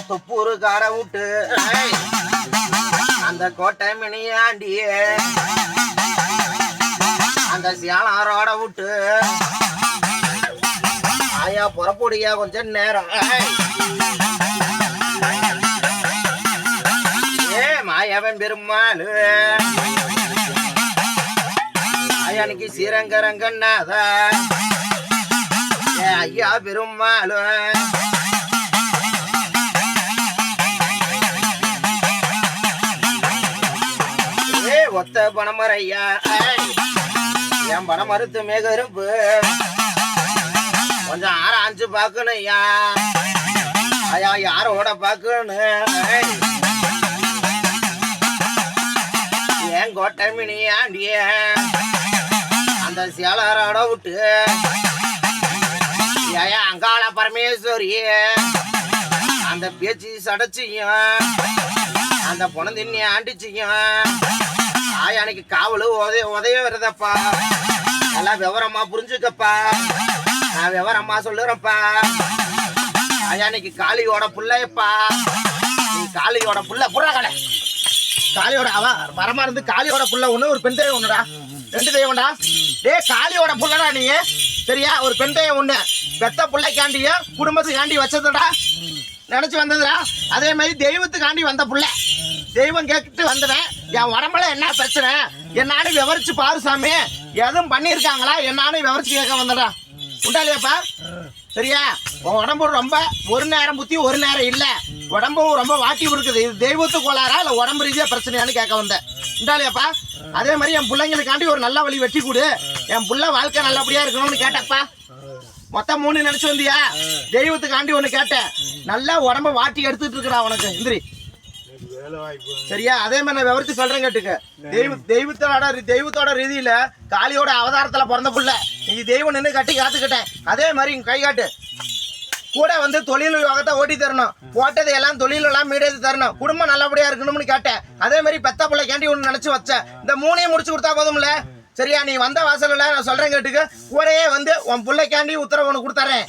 காட விட்டு அந்த கோட்டை மினியாண்டியே அந்த சியாளாரோட விட்டு ஆயா புறப்புடியா கொஞ்ச நேரம். ஏ மாயவன் பெருமாள். ஆயானுக்கு ஸ்ரீரங்கரங்கண்ணாத ஏ ஐயா பெருமாள். மறுத்த பணமறையா? என் பணம் மறுத்து மேகருப்பு கொஞ்சம் ஆற பார்க்கணும் ஐயா ஐயா யாரோட பார்க்கணும்? ஏய். ஏன் கோட்டை மினி ஆண்டிய? அந்த சேலரோட விட்டு. ஏயா அங்காள பரமேஸ்வரி. அந்த பேச்சு சடைச்சியும் அந்த பொணந்தின்னி ஆண்டிச்சியும். ஆயானைக்கு காவலு உதய உதய வருதப்பா. நல்லா விவரமா புரிஞ்சுக்கப்பா. நான் விவரமா சொல்லுறப்பா ஆயானைக்கு காளியோட புள்ளையப்பா. நீ காளியோட புள்ள புறா கடை காளியோட அவ வரமா இருந்து காளியோட புள்ள ஒண்ணு ஒரு பெண் தெய்வம் ஒண்ணுடா. ரெண்டு தெய்வம்டா. டேய் காளியோட புள்ளடா நீ. சரியா? ஒரு பெண் தெய்வம் ஒண்ணு. பெத்த பிள்ளைக்காண்டியும் குடும்பத்துக்காண்டி வச்சதுடா. நினைச்சு வந்ததுடா. அதே மாதிரி தெய்வத்துக்காண்டி வந்த புள்ள. தெய்வம் கேட்டு வந்தவன் என் உடம்புல என்ன பிரச்சனை? என்னான்னு விவரிச்சு பாரு சாமி. எதுவும் பண்ணியிருக்காங்களா? என்னானு விவரிச்சு கேட்க வந்தடா உண்டாலியாப்பா சரியா? உன் உடம்பு ரொம்ப ஒரு நேரம் புத்தி ஒரு நேரம் இல்லை. உடம்பும் ரொம்ப வாட்டி இருக்குது இது தெய்வத்து கோளாரா இல்லை உடம்பு ரீதியாக பிரச்சனையான்னு கேட்க வந்தேன். உண்டாலியாப்பா அதே மாதிரி என் பிள்ளைங்களுக்காண்டி ஒரு நல்ல வழி வெட்டி கொடு. என் பிள்ளை வாழ்க்கை நல்லபடியாக இருக்கணும்னு கேட்டப்பா மொத்தம் மூணு நினைச்சு வந்தியா? தெய்வத்துக்காண்டி ஒன்று கேட்டேன். நல்லா உடம்ப வாட்டி எடுத்துட்டு இருக்கடா உனக்கு. இந்திரி. சரியா? அதே மாதிரி நான் விவரிச்சு சொல்றேன் கேட்டுக்க. தெய்வ தெய்வத்தோட தெய்வத்தோட ரீதியில காளியோட அவதாரத்துல பிறந்த புள்ள. நீ தெய்வம் நின்று கட்டி காத்துக்கிட்டேன். அதே மாதிரி இங்க கை காட்டு. கூட வந்து தொழில் யோகத்தை ஓட்டி தரணும். போட்டதை எல்லாம் தொழில் எல்லாம் மீடியது தரணும். குடும்பம் நல்லபடியா இருக்கணும்னு கேட்டேன். அதே மாதிரி பெத்த பிள்ளை கேண்டி ஒன்று நினைச்சு வச்சேன். இந்த மூணையும் முடிச்சு கொடுத்தா போதும்ல? சரியா நீ வந்த வாசலில் நான் சொல்றேன் கேட்டுக்க. கூடயே வந்து உன் பிள்ளைக்காண்டி உத்தரவு ஒன்று கொடுத்தாரேன்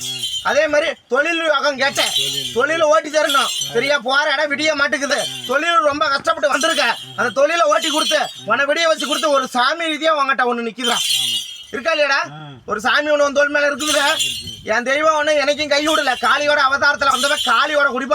அதே மாதிரி தொழில் யோகம் கேட்டேன். தொழில ஓட்டி தரணும். சரியா போற இடம் விடிய மாட்டேங்குது. தொழில் ரொம்ப கஷ்டப்பட்டு வந்திருக்க. அந்த தொழிலை ஓட்டி கொடுத்து உன்னை விடிய வச்சு கொடுத்து ஒரு சாமி ரீதியா உங்ககிட்ட ஒன்று நிற்கிறான் இருக்கா இல்லையாடா? ஒரு சாமி ஒன்று தோல் மேல இருக்குது என் தெய்வம் ஒன்று எனக்கும் கை விடல. காளியோட அவதாரத்தில் வந்தவன் காளியோட குடிப்பா